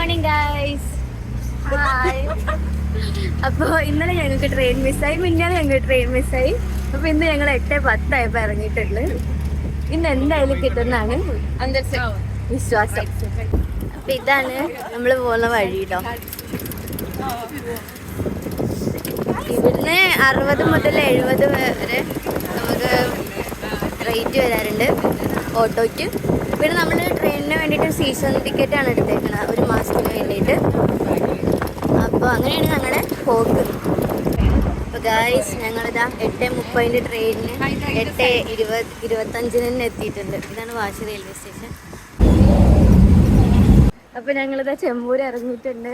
Morning guys hi അപ്പോൾ ഇന്നലെ ഞങ്ങൾക്ക് ട്രെയിൻ മിസ്സായി മിന്നാണ് ഞങ്ങൾക്ക് ട്രെയിൻ മിസ്സായി അപ്പോൾ ഇന്ന് ഞങ്ങൾ എട്ട് പത്തായപ്പോൾ ഇറങ്ങിയിട്ടുണ്ട്. ഇന്ന് എന്തായാലും കിട്ടുന്നതാണ് വിശ്വാസം. അപ്പൊ ഇതാണ് നമ്മൾ പോകുന്ന വഴി കേട്ടോ ഇവിടുന്ന് അറുപത് മുതൽ എഴുപത് വരെ നമുക്ക് റേറ്റ് വരാറുണ്ട്. ഓട്ടോയ്ക്ക്. പിന്നെ നമ്മൾ ട്രെയിനിന് വേണ്ടിയിട്ട് സീസൺ ടിക്കറ്റ് ആണ് എടുത്തേക്കുന്നത് ഒരു മാസത്തിന് വേണ്ടിയിട്ട് അപ്പോൾ അങ്ങനെയാണ് ഞങ്ങളുടെ പോക്ക് അപ്പോൾ ഗായ്സ് ഞങ്ങളിതാ എട്ട് മുപ്പതിന്റെ ട്രെയിനിന് എട്ട് ഇരുപത് ഇരുപത്തഞ്ചിന് തന്നെ എത്തിയിട്ടുണ്ട്. ഇതാണ് വാശി റെയിൽവേ സ്റ്റേഷൻ അപ്പോൾ ഞങ്ങളിതാ ചെമ്പൂർ ഇറങ്ങിയിട്ടുണ്ട്.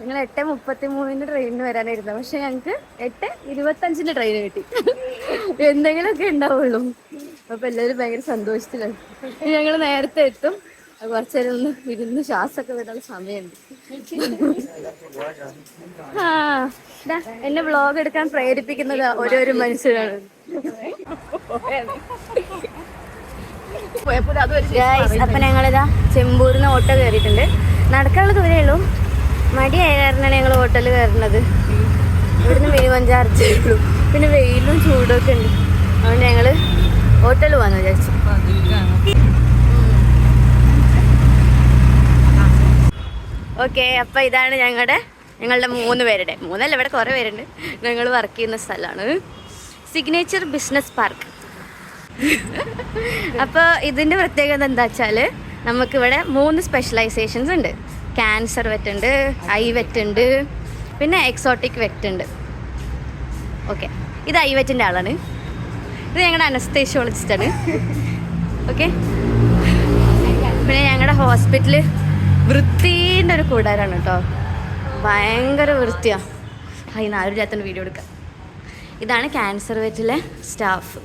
ഞങ്ങൾ എട്ട് മുപ്പത്തി മൂന്നിന്റെ ട്രെയിനിന് വരാനായിരുന്നു. പക്ഷെ ഞങ്ങൾക്ക് എട്ട് ഇരുപത്തഞ്ചിന്റെ ട്രെയിൻ കിട്ടി. എന്തെങ്കിലുമൊക്കെ ഉണ്ടാവുള്ളൂ. അപ്പോൾ എല്ലാവരും ഭയങ്കര സന്തോഷത്തിലാണ് ഞങ്ങൾ നേരത്തെ എത്തും. അത് കുറച്ച് നേരം ഒന്ന് ഇരുന്ന് ശ്വാസമൊക്കെ വിടാൻ സമയമുണ്ട്. ആ എന്നെ വ്ളോഗ് എടുക്കാൻ പ്രേരിപ്പിക്കുന്നത് ഓരോരോ മനുഷ്യരാണ്. അപ്പൊ ഞങ്ങളിതാ ചെമ്പൂരിന്ന് ഓട്ടോ കയറിയിട്ടുണ്ട്. നടക്കാനുള്ള ദൂരേ ഉള്ളൂ. മടിയായ കാരണമാണ് ഞങ്ങൾ ഹോട്ടലിൽ കയറുന്നത്. ഇവിടുന്ന് മിനിമം ചാർജ് പിന്നെ വെയിലും ചൂടൊക്കെ ഉണ്ട്. അതുകൊണ്ട് ഞങ്ങൾ ഓട്ടോയിൽ പോകാന്ന് വിചാരിച്ചു. ഓക്കെ അപ്പൊ ഇതാണ് ഞങ്ങളുടെ ഞങ്ങളുടെ മൂന്ന് പേരുടെ. മൂന്നല്ല ഇവിടെ കുറേ പേരുണ്ട്. ഞങ്ങൾ വർക്ക് ചെയ്യുന്ന സ്ഥലമാണ് സിഗ്നേച്ചർ ബിസിനസ് പാർക്ക് അപ്പോൾ ഇതിന്റെ പ്രത്യേകത എന്താ വെച്ചാൽ നമുക്കിവിടെ മൂന്ന് സ്പെഷ്യലൈസേഷൻസ് ഉണ്ട്. ക്യാൻസർ വെറ്റ് ഉണ്ട് ഐ വെറ്റ് ഉണ്ട് പിന്നെ എക്സോട്ടിക് വെറ്റ് ഉണ്ട് ഓക്കെ ഇത് ഐ വെറ്റിന്റെ ആളാണ്. ഇത് ഞങ്ങളുടെ അനസ്തേഷ്യോളജിസ്റ്റാണ് ഓക്കെ പിന്നെ ഞങ്ങളുടെ ഹോസ്പിറ്റൽ വൃത്തീന്റെ ഒരു കൂടാരാണ് കേട്ടോ. ഭയങ്കര വൃത്തിയാണ് അതിന് ആരും ഇല്ലാത്ത വീഡിയോ എടുക്കാം. ഇതാണ് ക്യാൻസർ വെറ്റിലെ സ്റ്റാഫ്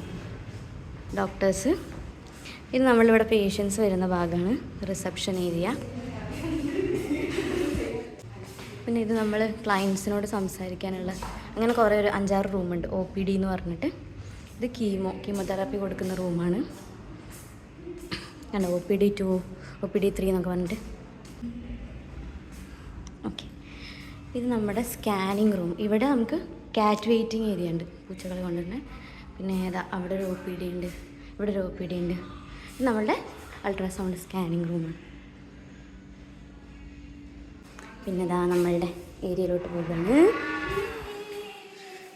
ഡോക്ടേഴ്സ് ഇത് നമ്മളിവിടെ പേഷ്യൻസ് വരുന്ന ഭാഗമാണ് റിസപ്ഷൻ ഏരിയ പിന്നെ ഇത് നമ്മൾ ക്ലയൻസിനോട് സംസാരിക്കാനുള്ള അങ്ങനെ കുറേ ഒരു അഞ്ചാറ് റൂമുണ്ട് ഒ പി ഡി എന്ന് പറഞ്ഞിട്ട്. ഇത് കീമോ കീമോതെറാപ്പി കൊടുക്കുന്ന റൂമാണ് കണ്ടോ O P D two O P D three എന്നൊക്കെ പറഞ്ഞിട്ട്. ഇത് നമ്മുടെ സ്കാനിങ് റൂം. ഇവിടെ നമുക്ക് കാറ്റ് വെയിറ്റിംഗ് ഏരിയ ഉണ്ട്. പൂച്ചകളെ കൊണ്ടുതന്നെ പിന്നെ ഏതാ? അവിടെ ഒരു ഒ പി ഡി ഉണ്ട്. ഇവിടെ ഒരു ഒ പി ഡി ഉണ്ട്. ഇത് നമ്മളുടെ അൾട്രാസൗണ്ട് സ്കാനിങ് റൂമാണ് പിന്നെ ഇതാ നമ്മളുടെ ഏരിയയിലോട്ട് പോകുകയാണ്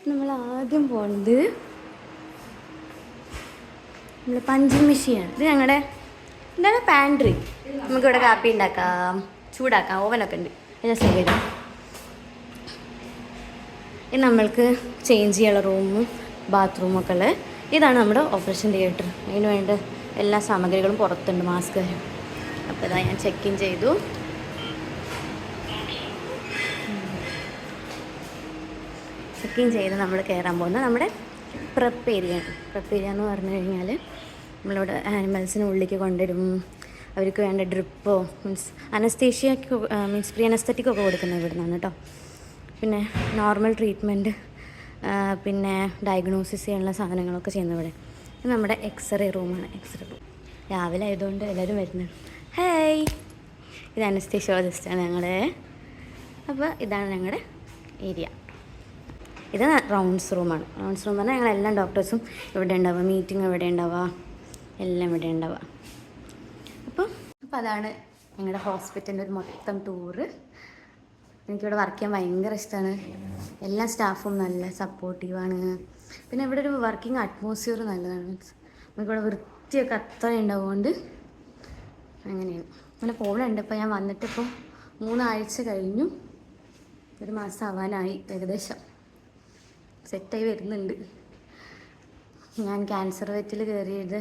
നമ്മൾ ആദ്യം പോകുന്നത് നമ്മൾ പഞ്ചിങ് മെഷീനാണ്. ഇത് ഞങ്ങളുടെ എന്താണ് പാൻട്രി നമുക്കിവിടെ കാപ്പി ഉണ്ടാക്കാം. ചൂടാക്കാം. ഓവനൊക്കെ ഉണ്ട്. ഇത് സൗകര്യം ഇത് നമ്മൾക്ക് ചേഞ്ച് ചെയ്യാനുള്ള റൂമും ബാത്റൂമൊക്കെ ഉള്ളത് ഇതാണ് നമ്മുടെ ഓപ്പറേഷൻ തിയേറ്റർ അതിന് വേണ്ട എല്ലാ സാമഗ്രികളും പുറത്തുണ്ട് മാസ്ക് വരും അപ്പോൾ ഇതാ ഞാൻ ചെക്ക് ഇൻ ചെയ്തു. ചെക്ക് ഇൻ ചെയ്ത് നമ്മൾ കയറാൻ പോകുന്നത് നമ്മുടെ പ്രപ്പ് ഏരിയ പ്രപ്പ് ഏരിയ എന്ന് പറഞ്ഞു കഴിഞ്ഞാൽ നമ്മളിവിടെ ആനിമൽസിനെ ഉള്ളിലേക്ക് കൊണ്ടുവരും. അവർക്ക് വേണ്ട ഡ്രിപ്പോ മീൻസ് അനസ്തേഷ്യക്ക് മീൻസ് പ്രീ അനസ്തറ്റിക്കൊക്കെ കൊടുക്കുന്നത് ഇവിടെ നിന്നാണ് കേട്ടോ. പിന്നെ നോർമൽ ട്രീറ്റ്മെന്റ് പിന്നെ ഡയഗ്നോസിസ് ചെയ്യാനുള്ള സാധനങ്ങളൊക്കെ ചെയ്യുന്നത് ഇവിടെ. നമ്മുടെ എക്സ്റേ റൂമാണ് എക്സ്റേ റൂം രാവിലെ ആയതുകൊണ്ട് എല്ലാവരും വരുന്നത്. ഹേയ് ഇത് അനസ്തേഷ്യോളജിസ്റ്റാണ് ഞങ്ങളുടെ അപ്പോൾ ഇതാണ് ഞങ്ങളുടെ ഏരിയ ഇത് റൗണ്ട്സ് റൂമാണ് റൗണ്ട്സ് റൂം പറഞ്ഞാൽ ഞങ്ങൾ എല്ലാ ഡോക്ടേഴ്സും ഇവിടെ ഉണ്ടാവുക. മീറ്റിംഗ് ഇവിടെ ഉണ്ടാവുക. എല്ലാം ഇവിടെ ഉണ്ടാവുക. അപ്പോൾ അപ്പോൾ അതാണ് ഞങ്ങളുടെ ഹോസ്പിറ്റലിന്റെ ഒരു മൊത്തം ടൂറ് എനിക്കിവിടെ വർക്ക് ചെയ്യാൻ ഭയങ്കര ഇഷ്ടമാണ് എല്ലാ സ്റ്റാഫും നല്ല സപ്പോർട്ടീവാണ് പിന്നെ ഇവിടെ ഒരു വർക്കിംഗ് അറ്റ്മോസ്ഫിയർ നല്ലതാണ്. മീൻസ് നമുക്കിവിടെ വൃത്തിയൊക്കെ അത്ര ഉണ്ടാവുകൊണ്ട് അങ്ങനെയാണ്. അങ്ങനെ പോകുന്നുണ്ട് ഇപ്പോൾ ഞാൻ വന്നിട്ടിപ്പോൾ മൂന്നാഴ്ച കഴിഞ്ഞു. ഒരു മാസം ആവാനായി ഏകദേശം. സെറ്റായി വരുന്നുണ്ട്. ഞാൻ ക്യാൻസർ വെറ്റിൽ കയറിയത്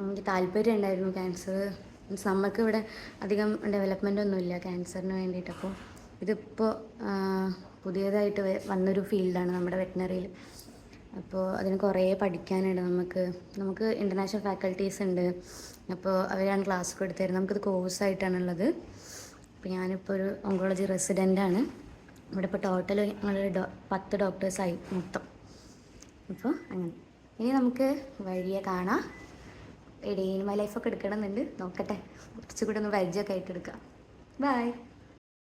എനിക്ക് താല്പര്യം ഉണ്ടായിരുന്നു ക്യാൻസർ നമുക്കിവിടെ അധികം ഡെവലപ്മെന്റ് ഒന്നുമില്ല ക്യാൻസറിന് വേണ്ടിയിട്ട്. അപ്പോൾ ഇതിപ്പോൾ പുതിയതായിട്ട് വന്നൊരു ഫീൽഡാണ് നമ്മുടെ വെറ്റിനറിയിൽ. അപ്പോൾ അതിന് കുറേ പഠിക്കാനുണ്ട് നമുക്ക്. നമുക്ക് ഇന്റർനാഷണൽ ഫാക്കൽറ്റീസ് ഉണ്ട്. അപ്പോൾ അവരാണ് ക്ലാസ് ഒക്കെ തരുന്നത് നമുക്കിത് കോഴ്സായിട്ടാണുള്ളത് അപ്പോൾ ഞാനിപ്പോൾ ഒരു ഓങ്കോളജി റെസിഡന്റാണ് ഇവിടെ ഇപ്പോൾ ടോട്ടൽ ഞങ്ങൾ ഡോ പത്ത് ഡോക്ടേഴ്സായി മൊത്തം. അപ്പോൾ അങ്ങനെ. ഇനി നമുക്ക് വഴിയെ കാണാം. ഇടയിൽ മൈ ലൈഫൊക്കെ എടുക്കണമെന്നുണ്ട്. നോക്കട്ടെ. കുറച്ചുകൂടെ ഒന്ന് പരിചയമൊക്കെ ആയിട്ട് എടുക്കാം. ബൈ